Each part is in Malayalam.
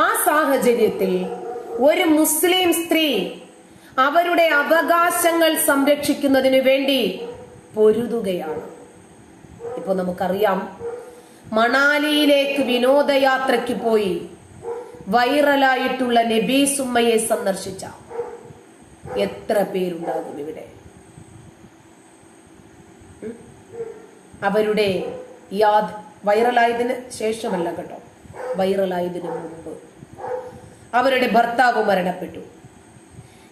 ആ സാഹചര്യത്തിൽ ഒരു മുസ്ലിം സ്ത്രീ അവരുടെ അവകാശങ്ങൾ സംരക്ഷിക്കുന്നതിന് വേണ്ടി പൊരുതുകയാണ്. ഇപ്പൊ നമുക്കറിയാം മണാലിയിലേക്ക് വിനോദയാത്രയ്ക്ക് പോയി വൈറലായിട്ടുള്ള നബി സുമ്മയെ സന്ദർശിച്ച എത്ര പേരുണ്ടാകും ഇവിടെ? അവരുടെ യാത് വൈറലായതിന് ശേഷമല്ല കേട്ടോ. വൈറലായതിനു മുമ്പ്. അവരുടെ ഭർത്താവ് മരണപ്പെട്ടു.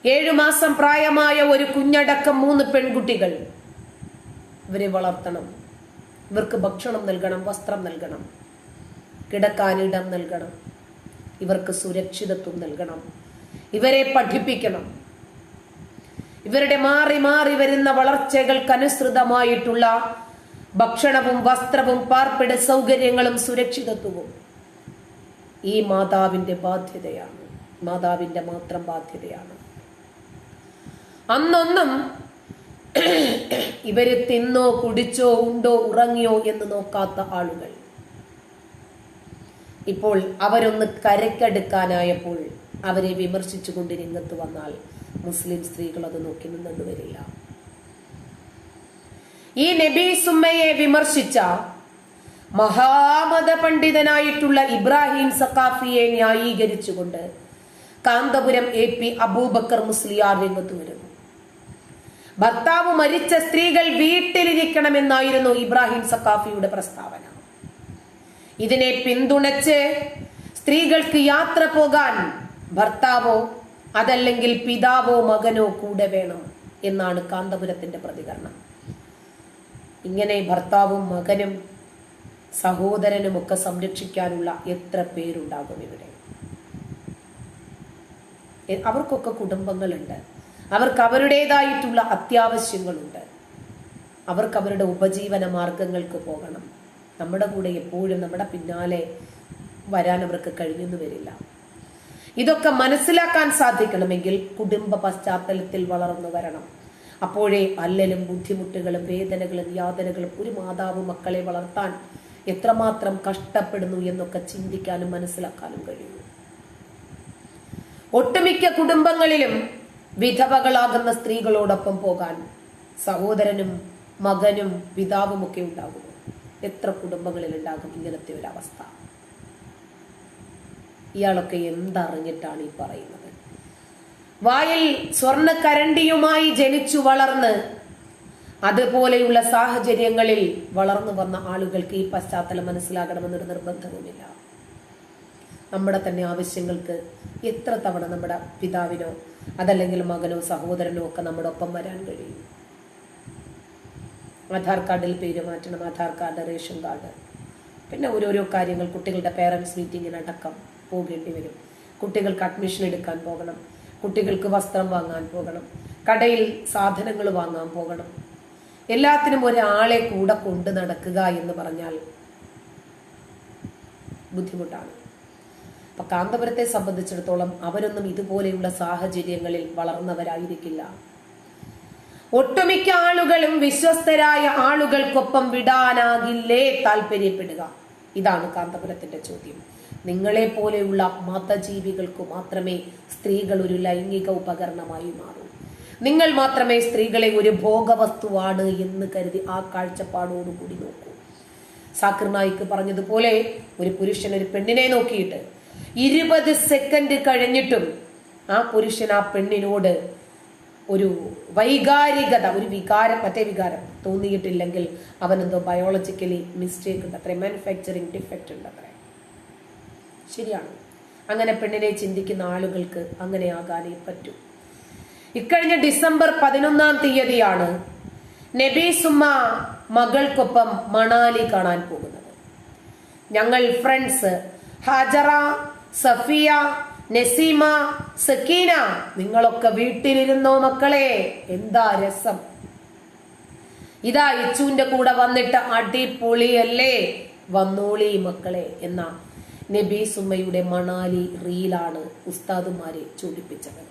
ഏഴു മാസം പ്രായമായ ഒരു കുഞ്ഞടക്കം മൂന്ന് പെൺകുട്ടികൾ ഇവരെ വളർത്തണം. ഇവർക്ക് ഭക്ഷണം നൽകണം വസ്ത്രം നൽകണം കിടക്കാനിടം നൽകണം ഇവർക്ക് സുരക്ഷിതത്വം നൽകണം ഇവരെ പഠിപ്പിക്കണം. ഇവരുടെ മാറി മാറി വരുന്ന വളർച്ചകൾക്കനുസൃതമായിട്ടുള്ള ഭക്ഷണവും വസ്ത്രവും പാർപ്പിട സൗകര്യങ്ങളും സുരക്ഷിതത്വവും. ഈ മാതാവിന്റെ ബാധ്യതയാണ്. മാതാവിന്റെ മാത്രം ബാധ്യതയാണ്. അന്നൊന്നും ഇവർ തിന്നോ കുടിച്ചോ ഉണ്ടോ ഉറങ്ങിയോ എന്ന് നോക്കാത്ത ആളുകൾ. ഇപ്പോൾ അവരൊന്ന് കരക്കെടുക്കാനായപ്പോൾ അവരെ വിമർശിച്ചുകൊണ്ട് രംഗത്ത് വന്നാൽ മുസ്ലിം സ്ത്രീകൾ അത് നോക്കി നിന്നെന്ന് വരില്ല. ഈ നബി സുമ്മയെ വിമർശിച്ച മഹാമത പണ്ഡിതനായിട്ടുള്ള ഇബ്രാഹിം സഖാഫിയെ ന്യായീകരിച്ചുകൊണ്ട് കാന്തപുരം എ പി അബൂബക്കർ മുസ്ലിയാർ രംഗത്ത് വരുന്നു ഭർത്താവ് മരിച്ച സ്ത്രീകൾ വീട്ടിലിരിക്കണമെന്നായിരുന്നു ഇബ്രാഹിം സഖാഫിയുടെ പ്രസ്താവന. ഇതിനെ പിന്തുണച്ച് സ്ത്രീകൾക്ക് യാത്ര പോകാൻ ഭർത്താവോ അതല്ലെങ്കിൽ പിതാവോ മകനോ കൂടെ വേണം എന്നാണ് കാന്തപുരത്തിന്റെ പ്രതികരണം. ഇങ്ങനെ ഭർത്താവും മകനും സഹോദരനും ഒക്കെ സംരക്ഷിക്കാനുള്ള എത്ര പേരുണ്ടാകും ഇവിടെ? അവർക്കൊക്കെ കുടുംബങ്ങളുണ്ട്. അവർക്ക് അവരുടേതായിട്ടുള്ള അത്യാവശ്യങ്ങളുണ്ട്. അവർക്ക് അവരുടെ ഉപജീവന മാർഗങ്ങൾക്ക് പോകണം. നമ്മുടെ കൂടെ എപ്പോഴും നമ്മുടെ പിന്നാലെ വരാൻ അവർക്ക് കഴിഞ്ഞെന്ന് വരില്ല. ഇതൊക്കെ മനസ്സിലാക്കാൻ സാധിക്കണമെങ്കിൽ കുടുംബ പശ്ചാത്തലത്തിൽ വളർന്നു വരണം. അപ്പോഴേ അല്ലലും ബുദ്ധിമുട്ടുകളും വേദനകളും യാതനകളും ഒരു മാതാവ് മക്കളെ വളർത്താൻ എത്രമാത്രം കഷ്ടപ്പെടുന്നു എന്നൊക്കെ ചിന്തിക്കാനും മനസ്സിലാക്കാനും കഴിയും. ഒട്ടുമിക്ക കുടുംബങ്ങളിലും വിധവകളാകുന്ന സ്ത്രീകളോടൊപ്പം പോകാൻ സഹോദരനും മകനും പിതാവും ഒക്കെ ഉണ്ടാകും എത്ര കുടുംബങ്ങളിൽ ഉണ്ടാകും ഇങ്ങനത്തെ ഒരു അവസ്ഥ ഇയാളൊക്കെ എന്തറിഞ്ഞിട്ടാണ് ഈ പറയുന്നത്? വായിൽ സ്വർണ കരണ്ടിയുമായി ജനിച്ചു വളർന്ന് അതുപോലെയുള്ള സാഹചര്യങ്ങളിൽ വളർന്നു വന്ന ആളുകൾക്ക് ഈ പശ്ചാത്തലം മനസ്സിലാകണമെന്നൊരു നിർബന്ധവുമില്ല. നമ്മുടെ തന്നെ ആവശ്യങ്ങൾക്ക് എത്ര തവണ നമ്മുടെ പിതാവിനോ അതല്ലെങ്കിൽ മകനോ സഹോദരനോ ഒക്കെ നമ്മുടെ ഒപ്പം വരാൻ കഴിയും? ആധാർ കാർഡിൽ പേര് മാറ്റണം ആധാർ കാർഡ് റേഷൻ കാർഡ്. പിന്നെ ഓരോരോ കാര്യങ്ങൾ കുട്ടികളുടെ പേരൻസ് മീറ്റിങ്ങിനടക്കം പോകേണ്ടി വരും. കുട്ടികൾക്ക് അഡ്മിഷൻ എടുക്കാൻ പോകണം. കുട്ടികൾക്ക് വസ്ത്രം വാങ്ങാൻ പോകണം. കടയിൽ സാധനങ്ങൾ വാങ്ങാൻ പോകണം. എല്ലാത്തിനും ഒരാളെ കൂടെ കൊണ്ട് നടക്കുക എന്ന് പറഞ്ഞാൽ ബുദ്ധിമുട്ടാണ്. അപ്പൊ കാന്തപുരത്തെ സംബന്ധിച്ചിടത്തോളം അവരൊന്നും ഇതുപോലെയുള്ള സാഹചര്യങ്ങളിൽ വളർന്നവരായിരിക്കില്ല. ഒട്ടുമിക്ക ആളുകളും വിശ്വസ്തരായ ആളുകൾക്കൊപ്പം വിടാനാകില്ലേ താല്പര്യപ്പെടുക? ഇതാണ് കാന്തപുരത്തിന്റെ ചോദ്യം. നിങ്ങളെ പോലെയുള്ള മതജീവികൾക്ക് മാത്രമേ സ്ത്രീകൾ ഒരു ലൈംഗിക ഉപകരണമായി മാറൂ. നിങ്ങൾ മാത്രമേ സ്ത്രീകളെ ഒരു ഭോഗവസ്തുവാണ് എന്ന് കരുതി ആ കാഴ്ചപ്പാടോടുകൂടി നോക്കൂ. സാക്കിർ നായിക്ക് പറഞ്ഞതുപോലെ ഒരു പുരുഷൻ ഒരു പെണ്ണിനെ നോക്കിയിട്ട് ഇരുപത് സെക്കൻഡ് കഴിഞ്ഞിട്ടും ആ പുരുഷൻ ആ പെണ്ണിനോട് ഒരു വൈകാരികത ഒരു വികാരം മറ്റേ വികാരം തോന്നിയിട്ടില്ലെങ്കിൽ അവനെന്തോ ബയോളജിക്കലി മിസ്റ്റേക്ക് ഉണ്ട് അത്രേ മാനുഫാക്ചറിങ് ഡിഫക്റ്റ് ഉണ്ട് അത്രേ. ശരിയാണ്. അങ്ങനെ പെണ്ണിനെ ചിന്തിക്കുന്ന ആളുകൾക്ക് അങ്ങനെ ആകാനേ പറ്റൂ. ഇക്കഴിഞ്ഞ ഡിസംബർ പതിനൊന്നാം തീയതിയാണ് നബി സുമ്മ മകൾക്കൊപ്പം മണാലി കാണാൻ പോകുന്നത്. ഞങ്ങൾ ഫ്രണ്ട്സ് ഹാജറ സഫിയ നസീമ സക്കീന നിങ്ങളൊക്കെ വീട്ടിലിരുന്നോ മക്കളെ? എന്താ രസം? ഇതാ ഇച്ചുവിന്റെ കൂടെ വന്നിട്ട് അടിപൊളിയല്ലേ? വന്നോളി മക്കളെ എന്ന നബീസുമ്മയുടെ മണാലി റീലാണ് ഉസ്താദുമാരെ ചൂടിപ്പിച്ചത്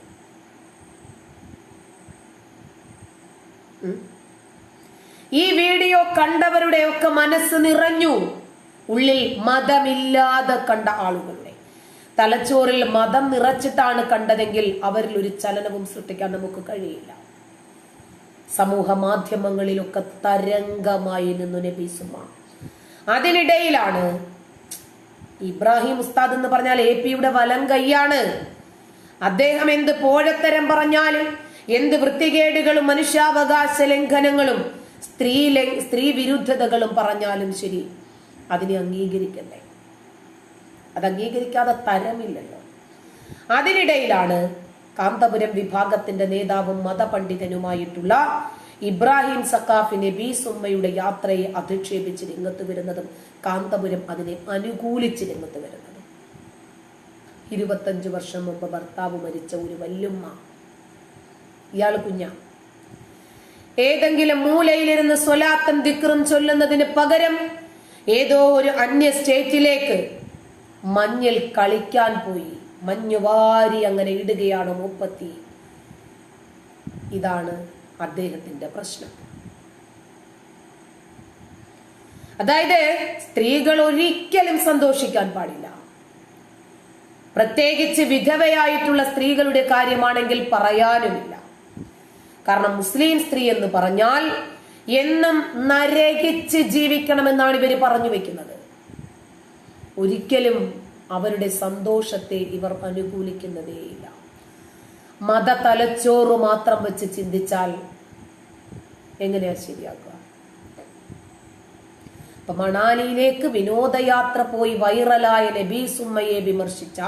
ഈ വീഡിയോ കണ്ടവരുടെ ഒക്കെ മനസ്സ് നിറഞ്ഞു. ഉള്ളിൽ മതമില്ലാതെ കണ്ട ആളുകളുടെ. തലച്ചോറിൽ മതം നിറച്ചിട്ടാണ് കണ്ടതെങ്കിൽ അവരിൽ ഒരു ചലനവും സൃഷ്ടിക്കാൻ നമുക്ക് കഴിയില്ല. സമൂഹ മാധ്യമങ്ങളിലൊക്കെ തരംഗമായി നിന്നു നബീസുമ അതിനിടയിലാണ് ഇബ്രാഹിം ഉസ്താദ് എന്ന് പറഞ്ഞാൽ എ പിയുടെ വലം കൈയാണ്. അദ്ദേഹം എന്ത് പോഴത്തരം പറഞ്ഞാലും എന്ത് വൃത്തികേടുകളും മനുഷ്യാവകാശ ലംഘനങ്ങളും സ്ത്രീ സ്ത്രീ വിരുദ്ധതകളും പറഞ്ഞാലും ശരി അതിനെ അംഗീകരിക്കണ്ടേ അത് അംഗീകരിക്കാതെ തരമില്ലല്ലോ. അതിനിടയിലാണ് കാന്തപുരം വിഭാഗത്തിന്റെ നേതാവും മതപണ്ഡിതനുമായിട്ടുള്ള ഇബ്രാഹിം സക്കാഫിനെ നബി സുമ്മയുടെ യാത്രയെ അധിക്ഷേപിച്ച് രംഗത്ത് വരുന്നതും കാന്തപുരം അതിനെ അനുകൂലിച്ച് രംഗത്ത് വരുന്നതും. ഇരുപത്തഞ്ചു വർഷം മുമ്പ് ഭർത്താവ് മരിച്ച ഒരു വല്യുമ്മ ഇയാൾ കുഞ്ഞ. ഏതെങ്കിലും മൂലയിലിരുന്ന് സ്വലാത്തും ദിക്റും ചൊല്ലുന്നതിന് പകരം ഏതോ ഒരു അന്യ സ്റ്റേറ്റിലേക്ക് മഞ്ഞിൽ കളിക്കാൻ പോയി. മഞ്ഞുവാരി അങ്ങനെ ഇടുകയാണ് മുപ്പത്തി. ഇതാണ് അദ്ദേഹത്തിന്റെ പ്രശ്നം. അതായത് സ്ത്രീകൾ ഒരിക്കലും സന്തോഷിക്കാൻ പാടില്ല. പ്രത്യേകിച്ച് വിധവയായിട്ടുള്ള സ്ത്രീകളുടെ കാര്യമാണെങ്കിൽ പറയാനുമില്ല. കാരണം മുസ്ലിം സ്ത്രീ എന്ന് പറഞ്ഞാൽ എന്നും നരകിച്ച് ജീവിക്കണമെന്നാണ് ഇവർ പറഞ്ഞു വെക്കുന്നത്. ഒരിക്കലും അവരുടെ സന്തോഷത്തെ ഇവർ അനുകൂലിക്കുന്നതേയില്ല മത തലച്ചോറ് മാത്രം വെച്ച് ചിന്തിച്ചാൽ എങ്ങനെയാ ശരിയാക്കുക? അപ്പൊ മണാലിയിലേക്ക് വിനോദയാത്ര പോയി വൈറലായ നബീസുമ്മയെ വിമർശിച്ച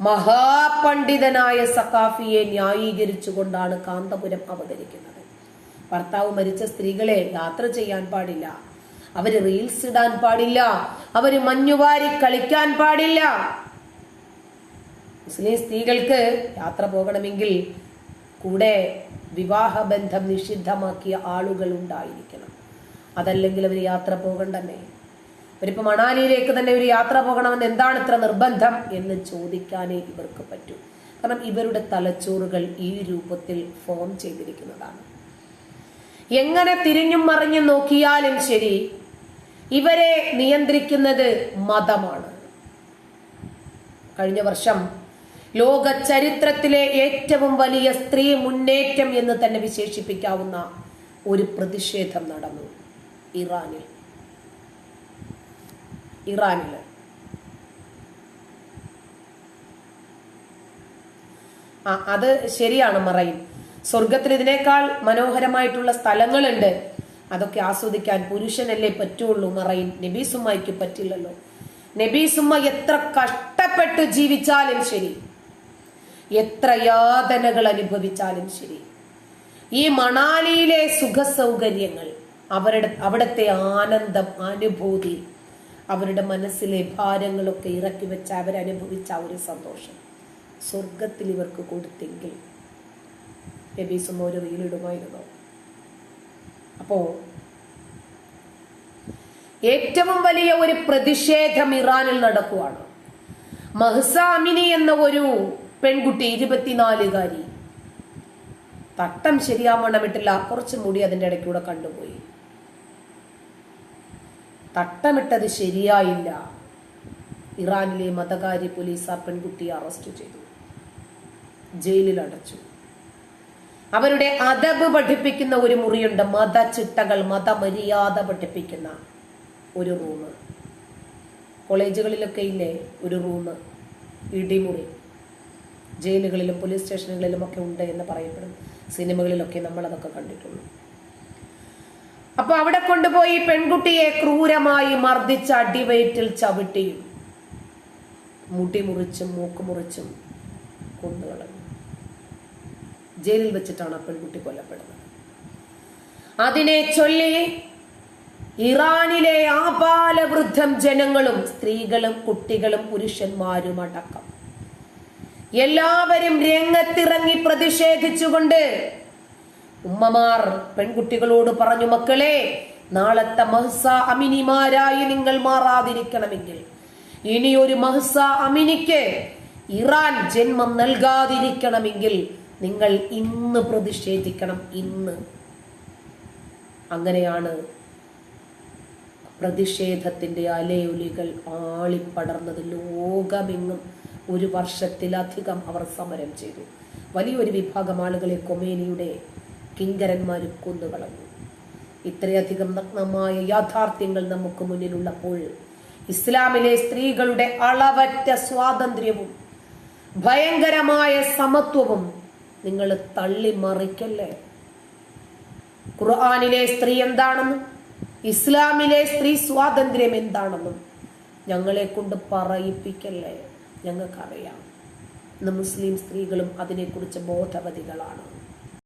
മഹാപണ്ഡിതനായ സക്കാഫിയെ ന്യായീകരിച്ചുകൊണ്ടാണ് കാന്തപുരം അവതരിക്കുന്നത്. ഭർത്താവ് മരിച്ച സ്ത്രീകളെ യാത്ര ചെയ്യാൻ പാടില്ല. അവർ റീൽസ് ഇടാൻ പാടില്ല. അവർ മഞ്ഞുവാരി കളിക്കാൻ പാടില്ല. മുസ്ലിം സ്ത്രീകൾക്ക് യാത്ര പോകണമെങ്കിൽ കൂടെ വിവാഹബന്ധം നിഷിദ്ധമാക്കിയ ആളുകൾ ഉണ്ടായിരിക്കണം. അതല്ലെങ്കിൽ അവർ യാത്ര പോകണ്ടന്നെ അവരിപ്പോ മണാലിയിലേക്ക് തന്നെ ഒരു യാത്ര പോകണമെന്ന് എന്താണ് ഇത്ര നിർബന്ധം എന്ന് ചോദിക്കാനേ ഇവർക്ക് പറ്റൂ. കാരണം ഇവരുടെ തലച്ചോറുകൾ ഈ രൂപത്തിൽ ഫോം ചെയ്തിരിക്കുന്നതാണ്. എങ്ങനെ തിരിഞ്ഞും മറിഞ്ഞും നോക്കിയാലും ശരി ഇവരെ നിയന്ത്രിക്കുന്നത് മതമാണ്. കഴിഞ്ഞ വർഷം ലോക ചരിത്രത്തിലെ ഏറ്റവും വലിയ സ്ത്രീ മുന്നേറ്റം എന്ന് തന്നെ വിശേഷിപ്പിക്കാവുന്ന ഒരു പ്രതിഷേധം നടന്നു ഇറാനിൽ. ഇറാനിൽ ആ അത് ശരിയാണ് മറയും സ്വർഗത്തിൽ ഇതിനേക്കാൾ മനോഹരമായിട്ടുള്ള സ്ഥലങ്ങളുണ്ട്. അതൊക്കെ ആസ്വദിക്കാൻ പുരുഷനല്ലേ പറ്റുള്ളൂ മറയും നബീസുമ്മയ്ക്ക് പറ്റില്ലല്ലോ. നബീസുമ്മ എത്ര കഷ്ടപ്പെട്ട് ജീവിച്ചാലും ശരി. എത്ര യാതനകൾ അനുഭവിച്ചാലും ശരി. ഈ മണാലിയിലെ സുഖ സൗകര്യങ്ങൾ അവരുടെ അവിടുത്തെ ആനന്ദം അനുഭൂതി അവരുടെ മനസ്സിലെ ഭാരങ്ങളൊക്കെ ഇറക്കി വെച്ച് അവരനുഭവിച്ച ആ ഒരു സന്തോഷം. സ്വർഗത്തിൽ ഇവർക്ക് കൊടുത്തെങ്കിൽ രബീസും ഒരു റീലിടുമായിരുന്നു അപ്പോ ഏറ്റവും വലിയ ഒരു പ്രതിഷേധം ഇറാനിൽ നടക്കുവാണ്. മഹ്സ അമിനി എന്ന ഒരു പെൺകുട്ടി ഇരുപത്തിനാലുകാരി തട്ടം ശരിയാവണ്ണം ഇട്ടില്ല. കുറച്ചും മുടി അതിന്റെ ഇടയ്ക്കൂടെ കണ്ടുപോയി. തട്ടമിട്ടത് ശരിയായില്ല. ഇറാനിലെ മതകാര്യ പോലീസ് ആ പെൺകുട്ടിയെ അറസ്റ്റ് ചെയ്തു. ജയിലിൽ അടച്ചു. അവരുടെ അതബ് പഠിപ്പിക്കുന്ന ഒരു മുറിയുണ്ട്. മതചിട്ടകൾ മതമര്യാദ പഠിപ്പിക്കുന്ന ഒരു റൂം കോളേജുകളിലൊക്കെ ഇല്ലേ? ഒരു റൂം ഇടിമുറി. ജയിലുകളിലും പോലീസ് സ്റ്റേഷനുകളിലും ഒക്കെ ഉണ്ട് എന്ന് പറയപ്പെടും സിനിമകളിലൊക്കെ നമ്മൾ അതൊക്കെ കണ്ടിട്ടുള്ളൂ. അപ്പൊ അവിടെ കൊണ്ടുപോയി പെൺകുട്ടിയെ ക്രൂരമായി മർദ്ദിച്ച് അടിവയറ്റിൽ ചവിട്ടിയും മുടി മുറിച്ചും മൂക്ക് മുറിച്ചും കൊന്നുകളഞ്ഞു ജയിലിൽ വെച്ചിട്ടാണ് പെൺകുട്ടി കൊല്ലപ്പെടുന്നത്. അതിനെ ചൊല്ലി ഇറാനിലെ ആപാലവൃദ്ധം ജനങ്ങളും സ്ത്രീകളും കുട്ടികളും പുരുഷന്മാരും അടക്കം. എല്ലാവരും രംഗത്തിറങ്ങി പ്രതിഷേധിച്ചുകൊണ്ട് ഉമ്മമാർ പെൺകുട്ടികളോട് പറഞ്ഞു മക്കളെ നാളത്തെ മഹ്സ അമിനിമാരായി നിങ്ങൾ മാറാതിരിക്കണമെങ്കിൽ ഇനി ഒരു മഹസ അമിനിക്ക് ഇറാൻ ജന്മം നൽകാതിരിക്കണമെങ്കിൽ നിങ്ങൾ ഇന്ന് പ്രതിഷേധിക്കണം ഇന്ന്. അങ്ങനെയാണ് പ്രതിഷേധത്തിന്റെ അലയൊലികൾ ആളിപ്പടർന്നത്. ലോകമെങ്ങും ഒരു വർഷത്തിലധികം അവർ സമരം ചെയ്തു. വലിയൊരു വിഭാഗം ആളുകളെ കൊമേനിയുടെ കിങ്കരന്മാർ കൊന്നുകളഞ്ഞു ഇത്രയധികം നഗ്നമായ യാഥാർത്ഥ്യങ്ങൾ നമുക്ക് മുന്നിലുള്ളപ്പോൾ ഇസ്ലാമിലെ സ്ത്രീകളുടെ അളവറ്റ സ്വാതന്ത്ര്യവും ഭയങ്കരമായ സമത്വവും നിങ്ങൾ തള്ളി മറിക്കല്ലേ? ഖുർആാനിലെ സ്ത്രീ എന്താണെന്നും ഇസ്ലാമിലെ സ്ത്രീ സ്വാതന്ത്ര്യം എന്താണെന്നും ഞങ്ങളെ കൊണ്ട് പറയിപ്പിക്കല്ലേ? ഞങ്ങൾക്കറിയാം. ഇന്ന് മുസ്ലിം സ്ത്രീകളും അതിനെക്കുറിച്ച് ബോധവതികളാണ്.